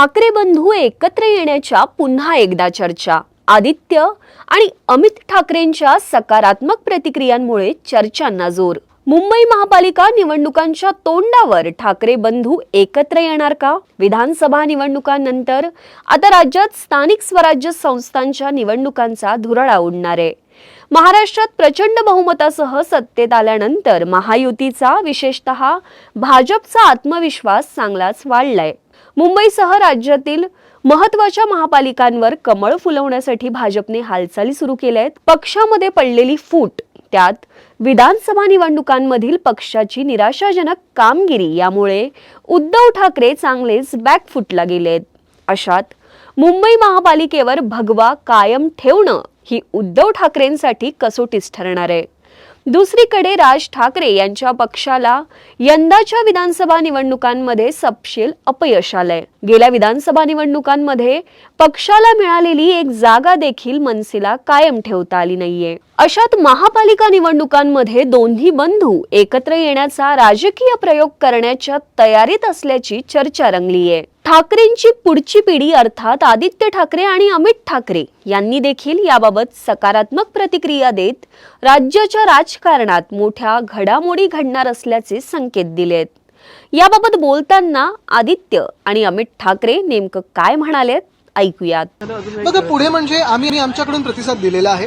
ठाकरे बंधू एकत्र येण्याच्या पुन्हा एकदा चर्चा. आदित्य आणि अमित ठाकरेंच्या सकारात्मक प्रतिक्रियांमुळे चर्चांना जोर. मुंबई महापालिका निवडणुकांच्या तोंडावर ठाकरे बंधू एकत्र येणार का? विधानसभा निवडणुकांनंतर आता राज्यात स्थानिक स्वराज्य संस्थांच्या निवडणुकांचा धुरळा उडणार आहे. महाराष्ट्रात प्रचंड बहुमतासह सत्तेत आल्यानंतर महायुतीचा विशेषतः भाजपचा आत्मविश्वास चांगलाच वाढलाय. मुंबईसह राज्यातील महत्त्वाच्या महापालिकांवर कमळ फुलवण्यासाठी भाजपने हालचाली सुरू केल्या आहेत. पक्षामध्ये पडलेली फूट त्यात विधानसभा निवडणुकांमधील पक्षाची निराशाजनक कामगिरी यामुळे उद्धव ठाकरे चांगलेच बॅकफुटला गेलेत अशात मुंबई महापालिकेवर भगवा कायम ठेवणं ही उद्धव ठाकरेंसाठी कसोटीच ठरणार आहे. दुसरीकडे राज ठाकरे यांच्या पक्षाला यंदाच्या विधानसभा निवडणुकांमध्ये सपशेल अपयश आलंय. गेल्या विधानसभा निवडणुकांमध्ये पक्षाला मिळालेली एक जागा देखील मनसेला कायम ठेवता आली नाहीये. अशात महापालिका निवडणुकांमध्ये दोन्ही बंधू एकत्र येण्याचा राजकीय प्रयोग करण्याच्या तयारीत असल्याची चर्चा रंगली आहे ठाकरेंची पुढची पिढी अर्थात आदित्य ठाकरे आणि अमित ठाकरे यांनी देखील याबाबत सकारात्मक प्रतिक्रिया देत राज्याच्या राजकारणात मोठ्या घडामोडी घडणार असल्याचे संकेत दिलेत. याबाबत बोलताना आदित्य आणि अमित ठाकरे नेमकं काय म्हणालेत ऐकूयात. बघा पुढे म्हणजे आम्ही आमच्याकडून प्रतिसाद दिलेला आहे.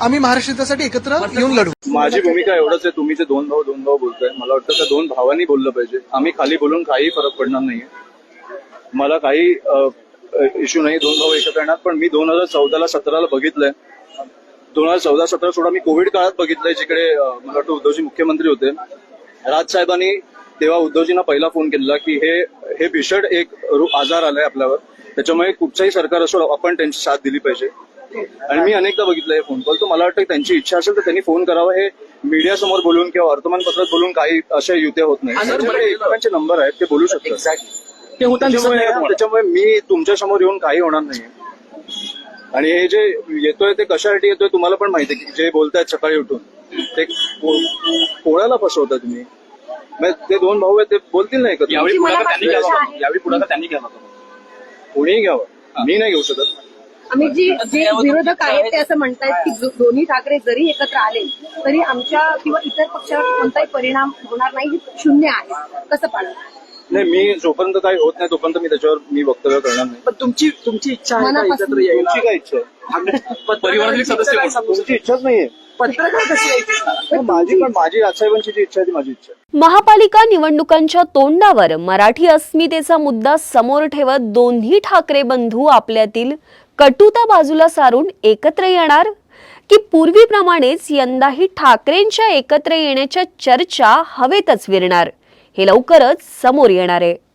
आम्ही महाराष्ट्र हितासाठी एकत्र येऊन लढू. माझी भूमिका एवढंच आहे तुम्ही जे दोन भाऊ दोन भाऊ बोलताय मला वाटतं त्या दोन भावांनी बोललं पाहिजे. आम्ही खाली बोलून काही फरक पडणार नाहीये. मला काही इश्यू नाही दोन भाऊ एकत्र येणार पण मी दोन हजार चौदाला सतराला बघितलंय. दोन हजार चौदा सतरा सोळा मी कोविड काळात बघितलंय जिकडे मला वाटतं उद्धवजी मुख्यमंत्री होते. राजसाहेबांनी तेव्हा उद्धवजींना पहिला फोन केलेला की हे हे भीषण एक आजार आलाय आपल्यावर. त्याच्यामुळे कुठचंही सरकार असो आपण त्यांची साथ दिली पाहिजे. आणि मी अनेकदा बघितलं हे फोन कॉल तर मला वाटतं की त्यांची इच्छा असेल तर त्यांनी फोन करावा. हे मीडिया समोर बोलून किंवा वर्तमानपत्रात बोलून काही अशा युत्या होत नाही. त्यांच्याकडे एकमेकांचे नंबर आहेत ते बोलू शकतात. ते होताना दिसत त्याच्यामुळे मी तुमच्यासमोर येऊन काही होणार नाही. आणि हे जे येतोय ते कशासाठी येतोय तुम्हाला पण माहिती आहे की जे बोलतायत सकाळी उठून ते को- कोणाला फसवता तुम्ही. ते दोन भाऊ आहेत ते बोलतील नाही का यावेळी पुढाकार त्यांनी घ्यावा. होता. यावेळी पुढाकार त्यांनी घ्यावा. होता. कोणीही घ्यावं. मी नाही घेऊ शकत. आम्ही जी जे विरोधक आहेत ते असं म्हणतायत की दोन्ही ठाकरे जरी एकत्र आले तरी आमच्या किंवा इतर पक्षावर कोणताही परिणाम होणार नाही हे शून्य आहे. कसं पाहिजे नाही मी जोपर्यंत काही होत नाही तोपर्यंत मी त्याच्यावर मी वक्तव्य करणार नाही. पण तुमची तुमची इच्छा आहे का. एकत्र यायला? तुमची काय इच्छा आहे? परिवारातील सदस्य. तुमची इच्छाच नाहीये. पत्रकार कशी यायची माझी पण माझी राजसाहेबांची जी इच्छा आहे ती माझी इच्छा आहे. महापालिका निवडणुकांच्या तोंडावर मराठी अस्मितेचा मुद्दा समोर ठेवत दोन्ही ठाकरे बंधू आपल्यातील कटुता बाजूला सारून एकत्र येणार? की पूर्वीप्रमाणेच यंदाही ठाकरेंच्या एकत्र येण्याच्या चर्चा हवेतच विरणार? हे लवकरच समोर येणार आहे.